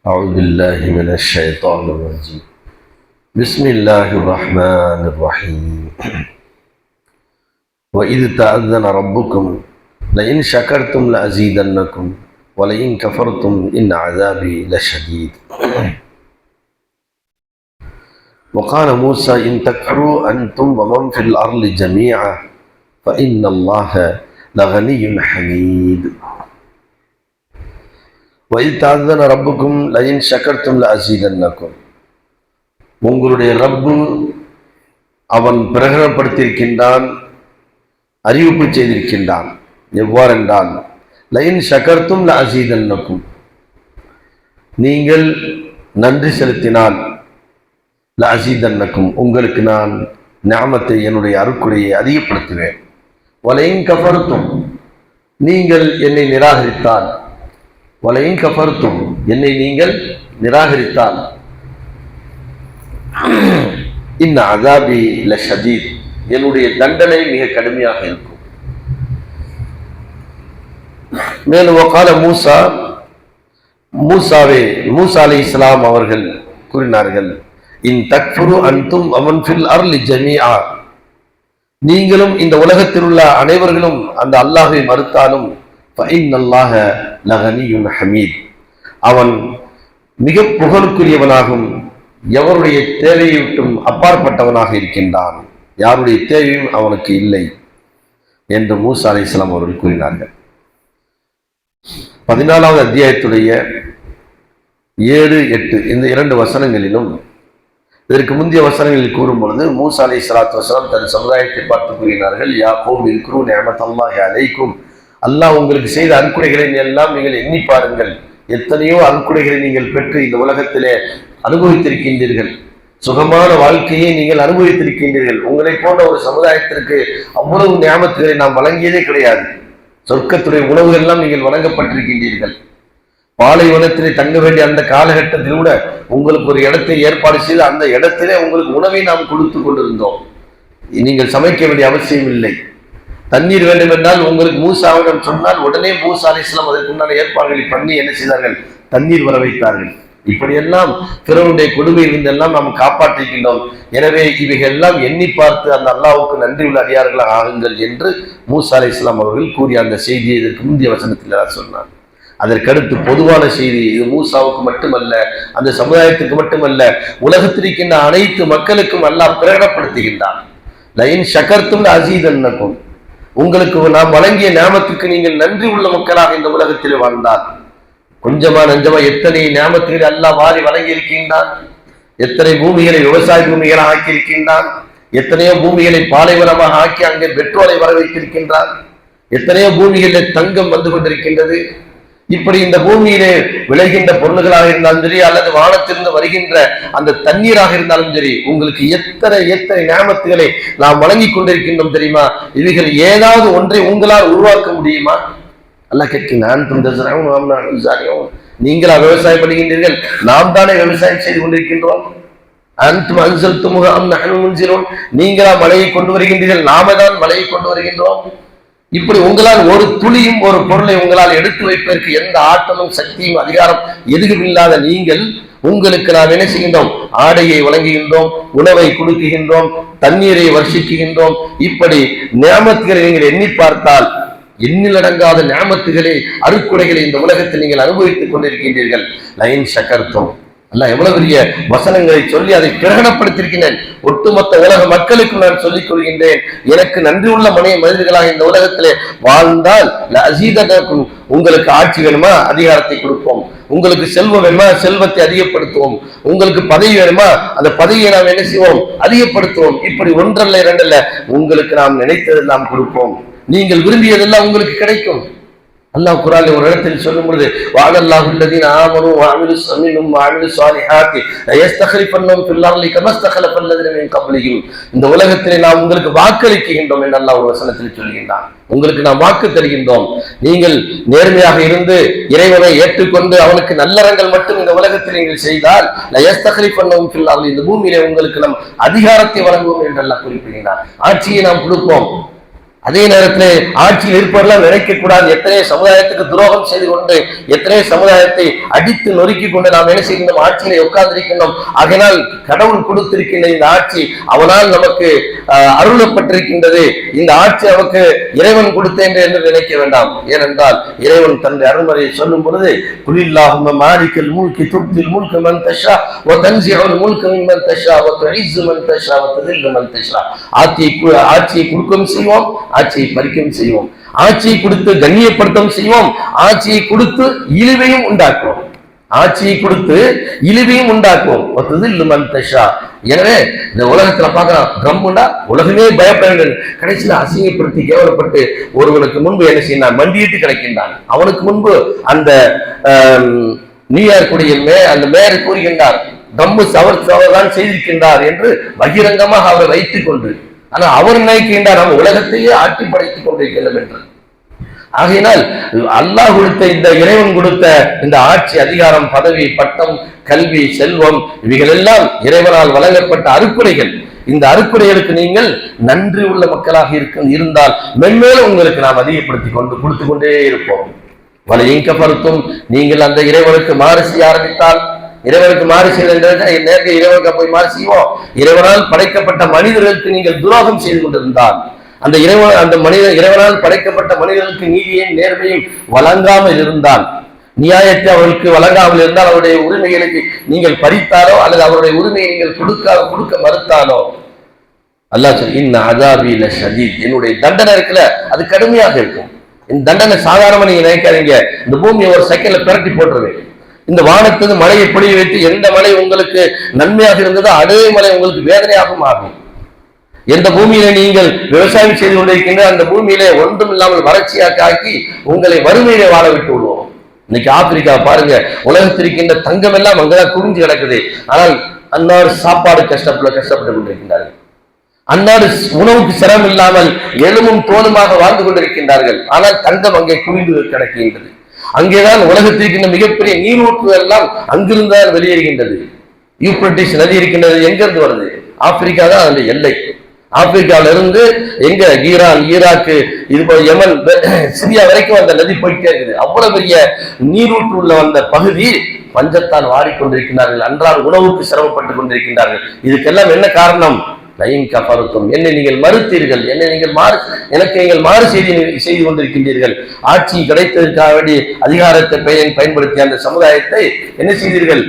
أعوذ بالله من الشيطان الرجيم. بسم الله الرحمن الرحيم. وإذ تأذن ربكم لئن شكرتم لأزيدنكم ولئن كفرتم إن عذابي لشديد. وقال موسى إن تكفروا أنتم ومن في الأرض جميعا فإن الله لغني حميد. வைத்தாதன ரப்புக்கும் line சக்கர்த்தும் அசீதன்னாக்கும் உங்களுடைய ரப்பு அவன் பிரகடனப்படுத்தியிருக்கின்றான் அறிவிப்பு செய்திருக்கின்றான். எவ்வாறென்றால் லயின் சக்கர்த்தும் அசீதன்னக்கும் நீங்கள் நன்றி செலுத்தினால் அசீதன்னக்கும் உங்களுக்கு நான் ஞாபத்தை என்னுடைய அருக்குடையை அதிகப்படுத்துவேன். வலையும் கபருத்தும் நீங்கள் என்னை நிராகரித்தால் வலையும் கஃபருத்தும் என்னை நீங்கள் நிராகரித்தால். இந்த அதாபி ல ஷதீத் என்னுடைய தண்டனை மிக கடுமையாக இருக்கும். மேலும் கால மூசா மூசாவே மூசா அலி இஸ்லாம் அவர்கள் கூறினார்கள் இன் தக்ஃபுரு அன்தும் அமன் ஃபில் அர்லி ஜமியா நீங்களும் இந்த உலகத்தில் உள்ள அனைவர்களும் அந்த அல்லாஹை மறுத்தாலும் ஃபைனல்லாக லகனியுன் ஹமீத் அவன் மிக புகழுக்குரியவனாகும் எவருடைய தேவையை விட்டும் அப்பாற்பட்டவனாக இருக்கின்றான். யாருடைய தேவையும் அவனுக்கு இல்லை என்று மூசா அலி இஸ்லாம் அவர்கள் கூறினார்கள். பதினாலாவது அத்தியாயத்துடைய ஏழு எட்டு இந்த இரண்டு வசனங்களிலும் இதற்கு முந்தைய வசனங்களில் கூறும் பொழுது மூசா அலி சலாத்து வசனம் தன் சமுதாயத்தை பார்த்து கூறினார்கள் யா கோம் இருக்கிறூ நேமத் அல்லாஹ் அலைக்கும் அல்லாஹ் உங்களுக்கு செய்த அன்குடைகளை எல்லாம் நீங்கள் எண்ணி பாருங்கள். எத்தனையோ அன்குடைகளை நீங்கள் பெற்று இந்த உலகத்திலே அனுபவித்திருக்கின்றீர்கள். சுகமான வாழ்க்கையை நீங்கள் அனுபவித்திருக்கின்றீர்கள். உங்களை போன்ற ஒரு சமுதாயத்திற்கு அவ்வளவு ஞாபகத்துகளை நாம் வழங்கியதே கிடையாது. சொர்க்கத்துடைய உணவுகள்லாம் நீங்கள் வழங்கப்பட்டிருக்கின்றீர்கள். பாலைவனத்திலே தங்க வேண்டிய அந்த காலகட்டத்தில் கூட உங்களுக்கு ஒரு இடத்தை ஏற்பாடு செய்து அந்த இடத்திலே உங்களுக்கு உணவை நாம் கொடுத்து கொண்டிருந்தோம். நீங்கள் சமைக்க வேண்டிய அவசியம் இல்லை. தண்ணீர் வேண்டும் என்றால் உங்களுக்கு மூசாவிடம் சொன்னால் உடனே மூசா அலிஸ்லாம் அதற்குண்டான ஏற்பாடுகளை பண்ணி என்ன செய்தார்கள்? தண்ணீர் வர வைத்தார்கள். இப்படியெல்லாம் பிறருடைய கொடுமையிலிருந்து எல்லாம் நாம் காப்பாற்றுகின்றோம் எனவே இவைகள் எல்லாம் எண்ணி பார்த்து அந்த அல்லாவுக்கு நன்றி உள்ள அடியார்களாக ஆகுங்கள் என்று மூசா அலி இஸ்லாம் அவர்கள் கூறிய அந்த செய்தியை இதற்கு முந்தைய வசனத்தில் சொன்னார் அதற்கடுத்து பொதுவான செய்தி இது மூசாவுக்கு மட்டுமல்ல அந்த சமுதாயத்துக்கு மட்டுமல்ல உலகத்திற்கின்ற அனைத்து மக்களுக்கும் அல்லாஹ் பிரகடப்படுத்துகின்றான் லைன் சக்கர்த்தும் அசீதன்னக்கும். உங்களுக்கு நாம் வழங்கிய ஞாபகத்துக்கு நீங்கள் நன்றி உள்ள மக்களாக இந்த உலகத்தில் வாழ்ந்தார் கொஞ்சமா நஞ்சமா எத்தனை ஞாபகத்துகளை அல்லா வாரி வழங்கி இருக்கின்றான் எத்தனை பூமிகளை விவசாய பூமிகளாக ஆக்கி இருக்கின்றான் எத்தனையோ பூமிகளை பாலைவனமாக ஆக்கி அங்கே பெட்ரோலை வர வைத்திருக்கின்றான் எத்தனையோ பூமிகளில் தங்கம் வந்து கொண்டிருக்கின்றது. இப்படி இந்த பூமியிலே விளைகின்ற பொருள்களாக இருந்தாலும் சரி அல்லது வானத்திலிருந்து வருகின்ற அந்த தண்ணீராக இருந்தாலும் சரி உங்களுக்கு எத்தனை எத்தனை ஞாபகத்துகளை நாம் வழங்கி கொண்டிருக்கின்றோம் தெரியுமா? இவைகள் ஏதாவது ஒன்றை உங்களால் உருவாக்க முடியுமா? அல்ல கேட்கிறான் நீங்களா விவசாயம் பண்ணுகின்றீர்கள்? நாம் தானே விவசாயம் செய்து கொண்டிருக்கின்றோம். அன்தும் அன்சல் துமுகம் நீங்களா மழையை கொண்டு வருகின்றீர்கள்? நாம தான் மழையை கொண்டு வருகின்றோம். இப்படி உங்களால் ஒரு துளியும் ஒரு பொருளை உங்களால் எடுத்து வைப்பதற்கு எந்த ஆற்றலும் சக்தியும் அதிகாரம் எதுவும் இல்லாத நீங்கள் உங்களுக்கு நாம் என்ன செய்கின்றோம்? ஆடையை வழங்குகின்றோம் உணவை கொடுக்குகின்றோம் தண்ணீரை வர்ஷிக்குகின்றோம் இப்படி நியமத்துகளை நீங்கள் எண்ணி பார்த்தால் எண்ணிலடங்காத நியமத்துகளை அறுக்குடைகளை இந்த உலகத்தில் நீங்கள் அனுபவித்துக் கொண்டிருக்கின்றீர்கள். லைன் சக்கர்த்தோம் அல்ல எவ்வளவு பெரிய வசனங்களை சொல்லி அதை கிரகணப்படுத்தியிருக்கின்றேன். ஒட்டுமொத்த உலக மக்களுக்கு நான் சொல்லிக் கொள்கின்றேன். எனக்கு நன்றி உள்ள மனைய மனிதர்களாக இந்த உலகத்திலே வாழ்ந்தால் அசீதனுக்கும் உங்களுக்கு ஆட்சி வேணுமா? அதிகாரத்தை கொடுப்போம். உங்களுக்கு செல்வம் வேணுமா? செல்வத்தை அதிகப்படுத்துவோம். உங்களுக்கு பதவி வேணுமா? அந்த பதவியை நாம் என்ன செய்வோம்? அதிகப்படுத்துவோம். இப்படி ஒன்றல்ல இரண்டல்ல உங்களுக்கு நாம் நினைத்ததெல்லாம் கொடுப்போம். நீங்கள் விரும்பியதெல்லாம் உங்களுக்கு கிடைக்கும். அல்லாஹ் குரான் ஒரு இடத்தில் சொல்லும் பொழுது வாதல்லாஹுல்லதீன் உள்ளதீன் ஆமனும் வாமிலு சமீனும் வாமிலு சாலிஹாத்தி பண்ணோம் ஃபில்லார்லி கமஸ்தகலஃபல்லதீன மின் கபலியும் இந்த உலகத்திலே நாம் உங்களுக்கு வாக்களிக்கின்றோம் என்று அல்லாஹ் ஒரு வசனத்தில் சொல்கின்றான். உங்களுக்கு நாம் வாக்கு தருகின்றோம். நீங்கள் நேர்மையாக இருந்து இறைவனை ஏற்றுக்கொண்டு அவனுக்கு நல்லறங்கள் மட்டும் இந்த உலகத்தில் நீங்கள் செய்தால் யஸ்தகலிஃபன்னும் ஃபில்லார்லி இந்த பூமியிலே உங்களுக்கு நாம் அதிகாரத்தை வழங்குவோம் என்று அல்லாஹ் குறிப்பிடுகிறான் ஆட்சியை நாம் கொடுப்போம். அதே நேரத்தில் ஆட்சியில் இருப்பவர்களால் நினைக்க கூடாது எத்தனை சமுதாயத்துக்கு துரோகம் செய்து கொண்டு எத்தனை சமுதாயத்தை அடித்து நொறுக்கி கொண்டு நாம் என்ன செய்கின்றோம்? ஆட்சியிலே உட்கார்ந்திருக்கின்றோம். அதனால் கடவுள் கொடுத்திருக்கின்ற இந்த ஆட்சி அவனால் நமக்கு அருளப்பட்டிருக்கின்றது. இந்த ஆட்சி நமக்கு இறைவன் கொடுத்தேன் என்று நினைக்க வேண்டாம். ஏனென்றால் இறைவன் தன்னுடைய அருள்முறையை சொல்லும் பொழுது குலில்லாஹும்ம மாலிக்கல் மூழ்கி துப்தில் மூல்க மன் தஷா வ தன்சிஉல் மூல்க மிம்மன் தஷா ஓ துஇஸ்ஸு மன் தஷா ஓ மன் தஷா. ஆட்சியை ஆட்சியை குறுக்கம் செய்வோம். ஆட்சியை பறிக்கவும் செய்வோம். ஆட்சியை கொடுத்து கண்ணியப்படுத்தவும் செய்வோம். ஆட்சியை கொடுத்து இழிவையும் உண்டாக்குவோம். ஆட்சியை கொடுத்து இழிவையும் உண்டாக்குவோம். எனவே இந்த உலகத்துல பார்க்கலாம் பிரம்முண்டா உலகமே பயப்பட வேண்டும் கடைசியில் அசிங்கப்படுத்தி கேவலப்பட்டு ஒருவனுக்கு முன்பு என்ன செய்யணும் மண்டியிட்டு கிடைக்கின்றான். அவனுக்கு முன்பு அந்த ஆம், நியூயார்க்குடைய மே அந்த மேயர் கூறுகின்றார் தம்மு சவர் சவர்தான் செய்திருக்கின்றார் என்று பகிரங்கமாக அவரை வைத்துக் கொண்டு ஆனால் அவர் நினைக்கின்றார் நாம் உலகத்தையே ஆட்டி படைத்துக் கொண்டிருக்கின்றோம் என்று. ஆகையினால் அல்லாஹ் கொடுத்த இந்த இறைவன் கொடுத்த இந்த ஆட்சி அதிகாரம் பதவி பட்டம் கல்வி செல்வம் இவைகள் எல்லாம் இறைவனால் வழங்கப்பட்ட அறுக்குறைகள். இந்த அறுக்குறைகளுக்கு நீங்கள் நன்றி உள்ள மக்களாக இருக்க இருந்தால் மென்மேலும் உங்களுக்கு நாம் அதிகப்படுத்தி கொண்டு கொடுத்து கொண்டே இருப்போம். வலை எங்க நீங்கள் அந்த இறைவனுக்கு மாறு செய்ய ஆரம்பித்தால் இறைவனுக்கு மாறு செய்தல் இறைவனுக்கு போய் மாறு செய்வோம். இறைவனால் படைக்கப்பட்ட மனிதர்களுக்கு நீங்கள் துரோகம் செய்து கொண்டிருந்தால் அந்த இறைவன் அந்த மனித இறைவனால் படைக்கப்பட்ட மனிதர்களுக்கு நீதியையும் நேர்மையும் வழங்காமல் இருந்தால் நியாயத்தை அவர்களுக்கு வழங்காமல் இருந்தால் அவருடைய உரிமைகளுக்கு நீங்கள் பறித்தாலோ அல்லது அவருடைய உரிமையை நீங்கள் கொடுக்க கொடுக்க மறுத்தாலோ அல்லாஹ் சொல் இன்ன அதாபில ஷதீத். என்னுடைய தண்டனை இருக்குல்ல அது கடுமையாக இருக்கும். இந்த தண்டனை சாதாரணமாக நீங்க நினைக்காதீங்க. இந்த பூமியை ஒரு செகண்ட்ல பிரட்டி போட்டுருவேன். இந்த வானத்திலிருந்து மழையை பொழிய வைத்து எந்த மழை உங்களுக்கு நன்மையாக இருந்ததோ அதே மழை உங்களுக்கு வேதனையாகவும் ஆகும். எந்த பூமியில நீங்கள் விவசாயம் செய்து கொண்டிருக்கின்ற அந்த பூமியிலே ஒன்றும் இல்லாமல் வறட்சியாக ஆக்கி உங்களை வறுமையிலே வாழ விட்டு விடுவோம். இன்னைக்கு ஆப்பிரிக்கா பாருங்க உலகத்திருக்கின்ற தங்கம் எல்லாம் அங்கதான் குறிஞ்சு கிடக்குது. ஆனால் அன்னார் சாப்பாடு கஷ்டப்பட கஷ்டப்பட்டு கொண்டிருக்கின்றார்கள். அன்னாடு உணவுக்கு சிரமம் இல்லாமல் எலும்பும் தோலுமாக வாழ்ந்து கொண்டிருக்கின்றார்கள். ஆனால் தங்கம் அங்கே குவிந்து கிடக்கின்றது. அங்கேதான் உலகத்திற்கின்ற மிகப்பெரிய நீரூற்று எல்லாம் அங்கிருந்தான் வெளியேறுகின்றது. யூப்ரட்டிஸ் நதி இருக்கின்றது எங்கிருந்து வருது? ஆப்பிரிக்கா தான் அந்த எல்லை. ஆப்பிரிக்கால இருந்து எங்க ஈரான் ஈராக்கு இது போல யமன் சிரியா வரைக்கும் அந்த நதி போயிட்டே இருக்குது. அவ்வளவு பெரிய நீரூற்று உள்ள அந்த பகுதி பஞ்சத்தால் வாடிக்கொண்டிருக்கிறார்கள் அன்றாட உணவுக்கு சிரமப்பட்டுக் கொண்டிருக்கின்றார்கள். இதுக்கெல்லாம் என்ன காரணம்? லைன் என்னை நீங்கள் மறுத்தீர்கள். என்னை நீங்கள் மாறு எனக்கு நீங்கள் மாறு செய்தி செய்து கொண்டிருக்கின்றீர்கள். ஆட்சி கிடைத்ததற்காக வேண்டி அதிகாரத்தை பெயர் பயன்படுத்திய அந்த சமுதாயத்தை என்ன செய்தீர்கள்?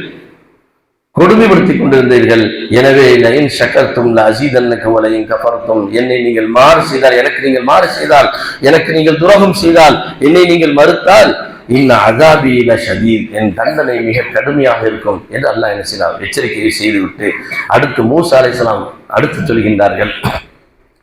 கொடுமைப்படுத்திக் கொண்டிருந்தீர்கள். எனவே லைன் சக்கர்த்தும் அசீதன்னுக்கு வலையும் கபர்த்தும் என்னை நீங்கள் மாறு செய்தால் எனக்கு நீங்கள் மாறு செய்தால் எனக்கு நீங்கள் துரோகம் செய்தால் என்னை நீங்கள் மறுத்தால் இன்ன அகாபியில ஷதீத் என் தண்டனை மிக கடுமையாக இருக்கும் என்று அல்லாஹ் என்ன எச்சரிக்கையை செய்துவிட்டு அடுத்து மூசா அலிஸ்லாம் அடுத்து சொல்கின்றார்கள்.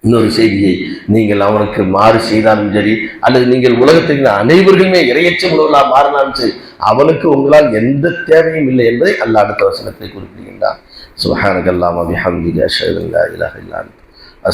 இன்னொரு செய்தியை நீங்கள் அவனுக்கு மாறு செய்தாலும் சரி அல்லது நீங்கள் உலகத்தில் அனைவர்களுமே இரையச்சம் உள்ளவர்களாக மாறினாலும் சரி அவனுக்கு உங்களால் எந்த தேவையும் இல்லை என்பதை அல்லாஹ் அடுத்த வசனத்தை குறிப்பிடுகின்றான். சுபஹானகல்லாம பிஹம்திக அஷ்ஹது அல்லா இலாஹ